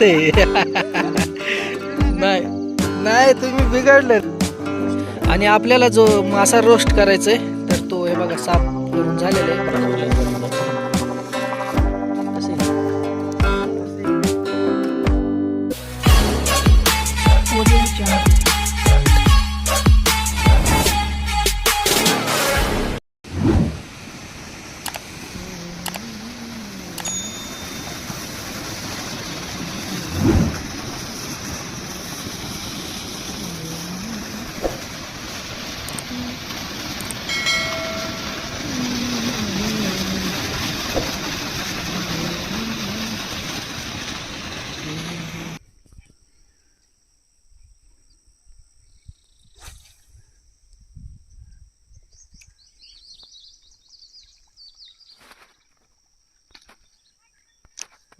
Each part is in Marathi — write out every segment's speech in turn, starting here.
ते. नाही. नाही तुम्ही बिघडलं आणि आपल्याला जो मासा रोस्ट करायचा आहे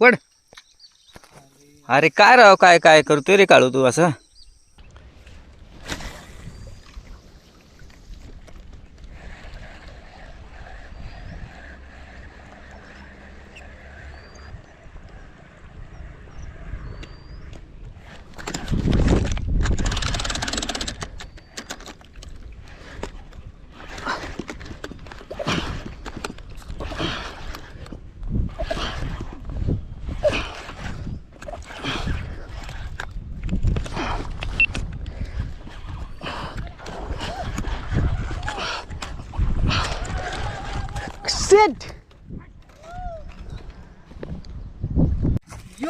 पड. अरे काय राव काय काय करतोय रे काळू तू असं Sit. यो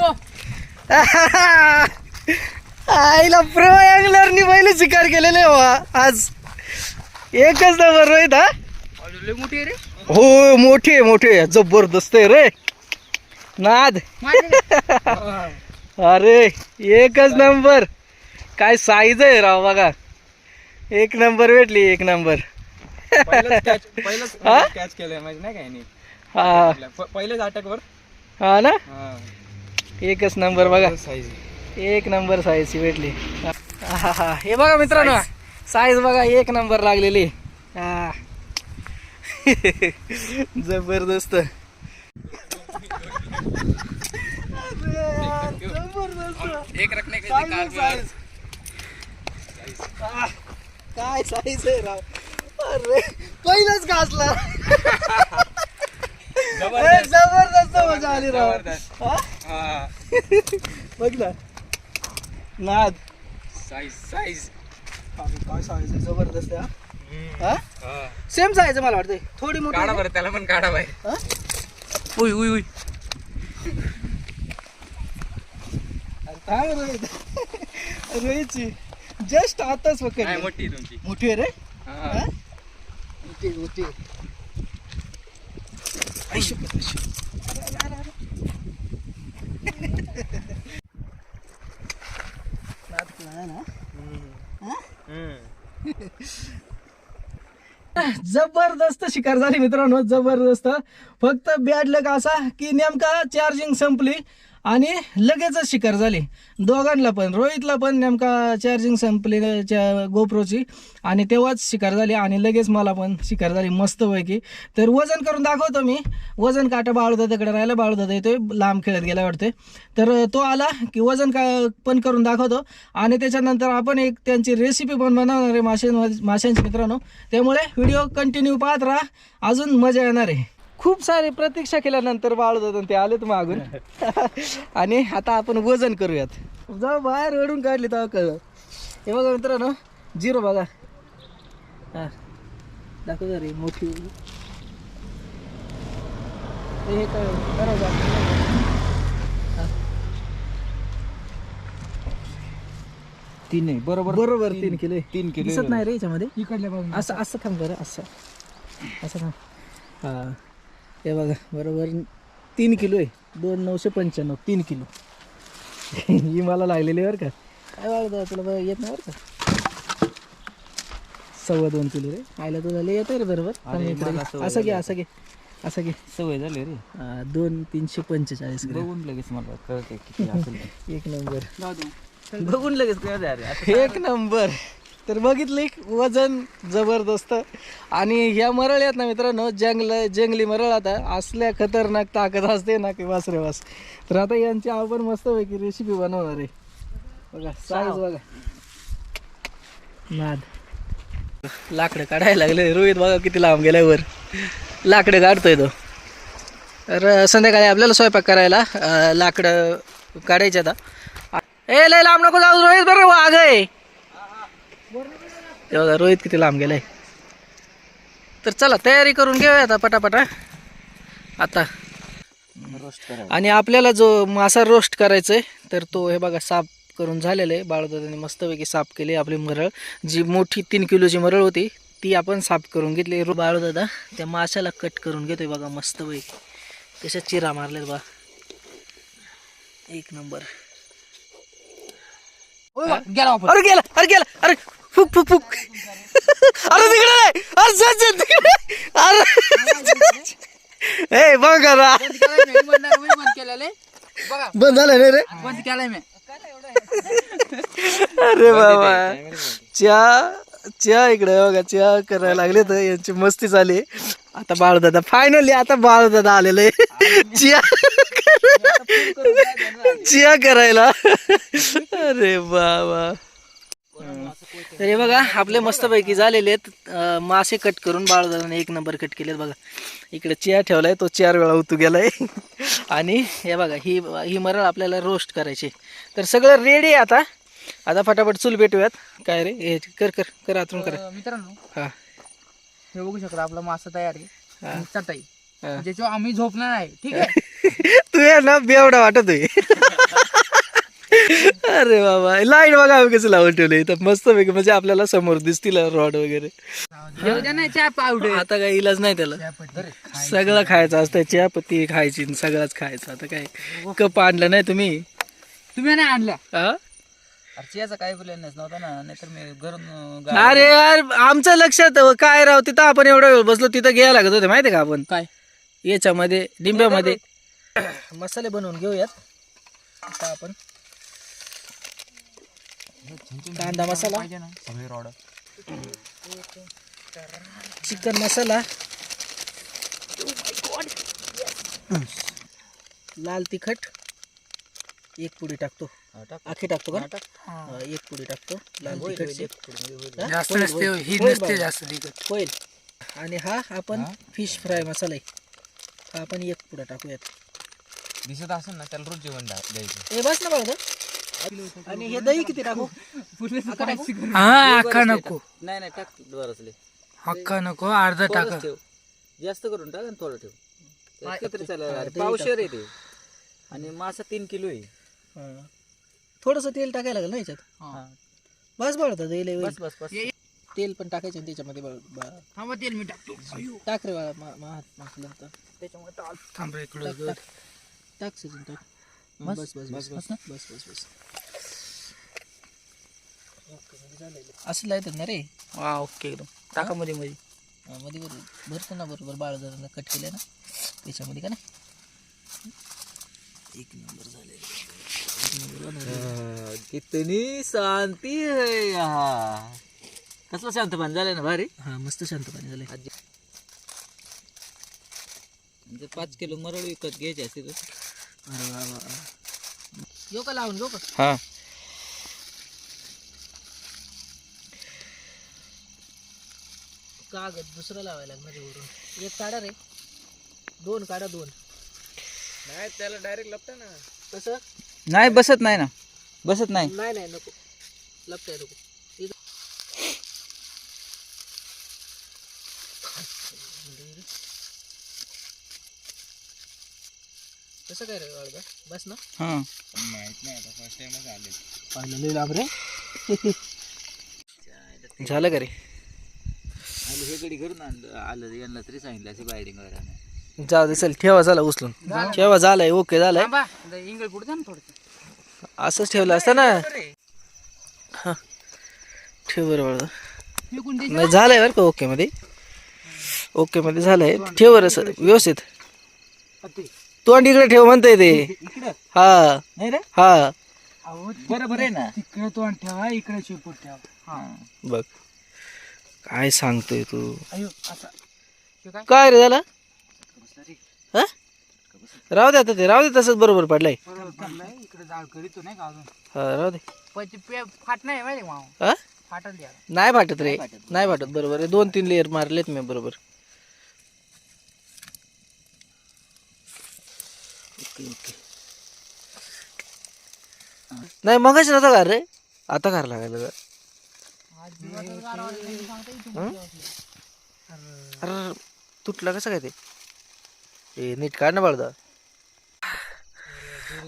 आईला प्रो अँगलरनी पहिले शिकार केलेले हो आज एकच नंबर रोहित हा. मोठी रे. हो मोठे मोठे जबरदस्त आहे रे. नाद. अरे एकच नंबर. काय साईज आहे राव बघा. एक नंबर भेटली एक नंबर. पहिलंच? कॅच केलंय नाही काय नाही हा. हा ना? हा. एकच नंबर बघा. एक नंबर साईजची भेटली. आहाहा. हे बघा मित्रांनो. साईज बघा एक नंबर लागलेली. हा. जबरदस्त. एक रखने के काय साईज आहे राव? अरे पहिलंच घासला. जबरदस्त. मजा आली राव. जबरदस्त. हा? हा. बघ ना. नाद. साईज साईज अरे, काय जबरदस्त आहे, हा? हा? हा. सेम साईज मला वाटतंय. थोडी मोठी काढा. बरं त्याला पण काढा बाहेर हा? उय उय अरे काय रोहित रोहितची. जस्ट आताच नाही पकडली मोठी आहे तुमची. मोठी आहे रे? हा. हा? मोठी आहे, मोठी आहे. आई शपथ, आई शपथ. अरे, अरे, अरे, अरे. नाद कुणाला ना? हा? जबरदस्त शिकार झाली मित्रांनो जबरदस्त. फक्त बॅड लक असा की नेमका चार्जिंग संपली आणि लगेचच शिकार झाली. दोघांना पण रोहितला पण नेमका चार्जिंग संपली त्या गोप्रोची आणि तेव्हाच शिकार झाली आणि लगेच मला पण शिकार झाली मस्तपैकी. तर वजन करून दाखवतो मी. वजन काटा बाळूदादाकडे राहिला बाळूदादा येतोय लांब खेळत गेला वाटतोय. तर तो आला की वजन का पण करून दाखवतो. आणि त्याच्यानंतर आपण एक त्यांची रेसिपी पण बनवणार आहे मासे माशांची मित्रांनो. त्यामुळे व्हिडिओ कंटिन्यू पाहत राहा. अजून मजा येणार आहे. खूप सारे प्रतीक्षा केल्यानंतर बाळूदादा ते आलेत मागून. आणि आता आपण वजन करूयात. जाऊ बाहेर ओढून काढली तेव्हा कळलं हे बघा मित्रांनो झिरो बघा. हा. दाखव रे मोठी. हे काय बरोबर. तीन आहे. बरोबर. बरोबर तीन किलो. तीन किलो. दिसत नाही रे याच्यामध्ये. इकडल्या बाजून असं असं थांब बरं असं. असं थांब. हा. हे बघा बरोबर तीन किलो आहे. दोन नऊशे पंच्याण्णव तीन किलो. ही मला लागलेली आहे बरं का. काय वाळत तुला बरं? येत नाही बरं का? सव्वा दोन किलो रे. आयला तुला लय येत रे बरोबर. असं घे असं घे. असं घे सवय झाली रे. हा, दोन तीनशे पंचेचाळीस ग्रॅम. बघून लगेच मला कळते किती असेल. ते. एक नंबर. बघून लगेच कळते अरे एक नंबर. तर बघितली वजन जबरदस्त. आणि ह्या मरळ आहेत ना मित्रांनो जंगल जंगली मरळ आता. असल्या खतरनाक ताकद असते ना की वासरे वास. तर आता यांची आपण मस्तपैकी रेसिपी बनवणार आहे. बघा साईज बघा. नाद. लाकडं काढायला लागले. रोहित बघा किती लांब गेलाय वर लाकडं काढतोय तो. तर संध्याकाळी आपल्याला स्वयंपाक करायला लाकडं काढायचे आता. ए लय लांब नको जाऊ रोहित बरं वाघ आहे. ते बघा रोहित किती लांब गेलाय. तर चला तयारी करून घेऊया आता पटापटा. आता. रोस्ट आणि आपल्याला जो मासा रोस्ट करायचा आहे तर तो हे बघा साफ करून झालेलं आहे. बाळदादाने मस्तपैकी साफ केली आपली मरळ. जी मोठी तीन किलोची मरळ होती ती आपण साफ करून घेतली. बाळदादा त्या माशाला कट करून घेतोय बघा मस्तपैकी. कशा चिरा मारलेत बा. एक नंबर. गेला अरे गेला अरे गेला अरे फुक फुक फुक. अरे तिकडे. अरे तिकडे. अरे ए बघ बंद केलेले बघा. बंद झालं नाही रे. बंद केलाय मी. अरे बाबा. चहा चहा इकडे बघा चहा करायला लागले तर यांची मस्ती झाली. आता बाळदादा फायनली आता बाळदादा आलेलं. आहे चिया चिया करायला. अरे बाबा. तर हे बघा आपले मस्तपैकी झालेले आहेत. मासे कट करून बाळदादाने एक नंबर कट केलेत बघा. इकडे चेअर ठेवलाय तो चार वेळा उतू गेलाय. आणि हे बघा ही ही मरळ आपल्याला रोस्ट करायची. तर सगळं रेडी आहे आता. आता फटाफट चूल पेटूयात. काय रे? हे कर कर कर आतून कर. तर मित्रांनो हा. हे बघू शकता आपला मासा तयार आहे. हा. चटाई. हा. ज्याच्यावर आम्ही झोपणार आहे ठीक आहे? तू ये ना बेवडा वाटत अरे बाबा लाइट बघा आम्ही कसं लावून ठेवले तर मस्त पैकी म्हणजे आपल्याला समोर दिसतील रॉड वगैरे. येऊ द्या नाही चहा पावडर. आता काही इलाज नाही त्याला. सगळं खायचं असतं चहा पत्ती खायची आणि सगळंच खायचं. आता काय कप आणलं नाही तुम्ही? तुम्ही नाही आणल्या हा? काय प्लॅन नव्हता ना. नाहीतर मी घरून अरे यार आमचं लक्षात काय राव तिथं आपण एवढा वेळ बसलो तिथं घ्यायला लागत होते माहिती का आपण? काय? याच्यामध्ये डिंब्यामध्ये. मसाले बनवून घेऊयात. आता आपण. कांदा मसाला. पाहिजे ना सगळे रॉड चिकन मसाला. लाल तिखट. एक पुडी टाकतो. आखी टाकतो का? एक पुडी टाकतो. हा? होईल. ही आणि हा आपण फिश फ्राय मसाला आहे. हा आपण एक पुडा टाकूयात. दिसत असेल ना त्याला रोज जेवण द्यायचं. ए बस ना बाळा आणि हे दही किती टाकू? हा अख्खा नको. नाही नाही टाक वर असले अख्खा नको अर्धा टाका. ठेव. जास्त करून टाक आणि थोडं ठेव. हा, ते तरी चालेल हा, पावशेर आहे ते. आणि मासा तीन किलो आहे. थोडस तेल टाकायला लागेल ना याच्यात? हा. बस बाळा दही लय होईल. बस बस बस. तेल पण टाकायचं ना त्याच्यामध्ये बाळ- बाळा. थांबा तेल मी टाकतो. टाक रे बाळा मा- मा- हात माखला होता. थांब रे इकडं टाक टाक. टाक सचिन टाक. हा, बस बस बस बस बस बस. बस असं लायतात ना रे? हा ओके एकदम. टाका मध्ये मध्ये. हा, मध्ये बरोबर भरतो ना बरोबर. बाळ जरा कट केलं ना. त्याच्यामध्ये का नाही? एक नंबर झाले कितनी शांती है यहाँ. कसलं शांत पाणी झालं ना भारी? हा मस्त शांत पाणी झालंय. म्हणजे पाच किलो मरळ विकत घ्यायचे असते तर. अरे वा वा. येऊ का लावून घेऊ का? हा. कागद दुसरं लावायला लागणार वरून. एक काढा रे. दोन काढा दोन. नाही त्याला डायरेक्ट लपता ना. कसं? नाही बसत नाही ना. बसत नाही. नाही नाही नको. लपताय नको. इथं- कसं काय रे वाळगा बस ना. हा. माहीत नाही आता फर्स्ट टाइमच आले. पाहिलं लई लांब रे. झालं का रे? आणि हे गडी घरून आणलं आलं यांना तरी सांगितलं असे बायडिंग वगैरे जाऊ दे चल ठेवा झाला उचलून. ठेवा झालाय ओके झालाय. थांबा. इंगळ पुढे जा ना थोडं असंच ठेवलं असतं ना. हा. ठेव बरं फेकून दे नाही झालंय बरं का ओके मध्ये? ओके मध्ये झालंय. ठेव बरं असं. व्यवस्थित. तोंड इकडे ठेव म्हणतंय ते. हा. नाही रे? हा. बरोबर आहे ना. तिकडे तोंड ठेवा इकडे शेपूट ठेवा. हा. बघ. काय सांगतोय तू? अयो असा काय रे झालं? हा? राहू दे आता ते राहू दे तसंच बरोबर पडलाय. इकडे जाळ करीतो नाही का अजून? हा राहू दे. पण ते पे फाट नाही माहिती माव हा? फाटल द्या. नाही फाटत रे नाही फाटत. बरोबर आहे. दोन तीन लेअर मारलेत मी बरोबर. Okay okay. नाही मगच नव्हता का रे? आता कार लागायला का हं? अरे तुटलं कसं काय ते? ए नीट काढ ना बाळदा.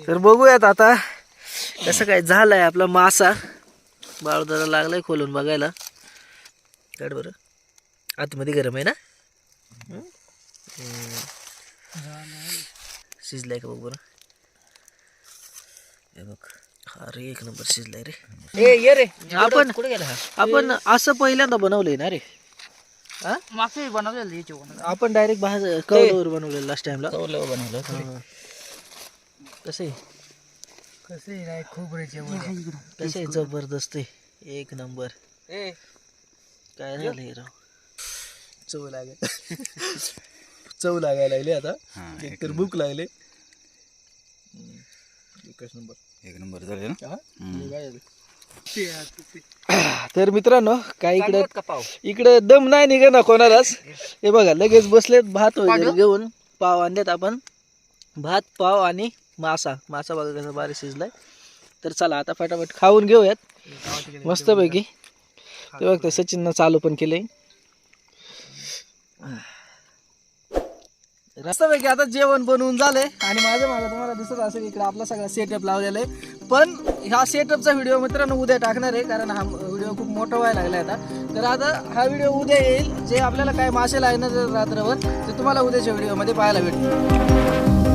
तर बघूयात आता कसं काय झालंय आपला मासा. बाळदाला लागलाय खोलून बघायला. काढ बरं. आतमध्ये गरम आहे ना. शिजलाय का बघ बरं? हे बघ. अरे एक नंबर शिजलाय रे. ए ये रे. आपण कुठे गेला आपण असं पहिल्यांदा बनवलंय ना रे? मागचे बनवलेलं याचे बनवलं आपण डायरेक्ट बाहेर कवडवर बनवलेलं लास्ट टाइमला बनवलं कसं? कसे नाही खोबऱ्याचे कसं आहे जबरदस्त आहे. एक नंबर. ए. काय झालं हे राव? चव लागाय चव लागायला लागली आता. एक तर भूक लागली. एकच नंबर. एक नंबर झाले ना? तर मित्रांनो काय इकडे इकडे दम नाही निघे ना कोणालाच. हे बघा लगेच बसलेत भात वगैरे घेऊन पाव आणलेत आपण. भात पाव आणि मासा. मासा बघा कसा बारीक शिजलाय. तर चला आता फटाफट खाऊन घेऊयात. मस्तपैकी. ते बघ सचिननं चालू पण केलंय. मस्तपैकी आता जेवण बनवून झालंय आणि माझ्या मागे तुम्हाला दिसत असेल इकडे आपला सगळा सेटअप लावलेला आहे. पण ह्या सेटअपचा व्हिडिओ मित्रांनो उद्या टाकणार आहे कारण हा व्हिडिओ खूप मोठा व्हायला लागला आता. तर आता हा व्हिडिओ उद्या येईल जे आपल्याला काय मासे लागणार रात्रभर ते तुम्हाला उद्याच्या व्हिडिओमध्ये पाहायला भेटेल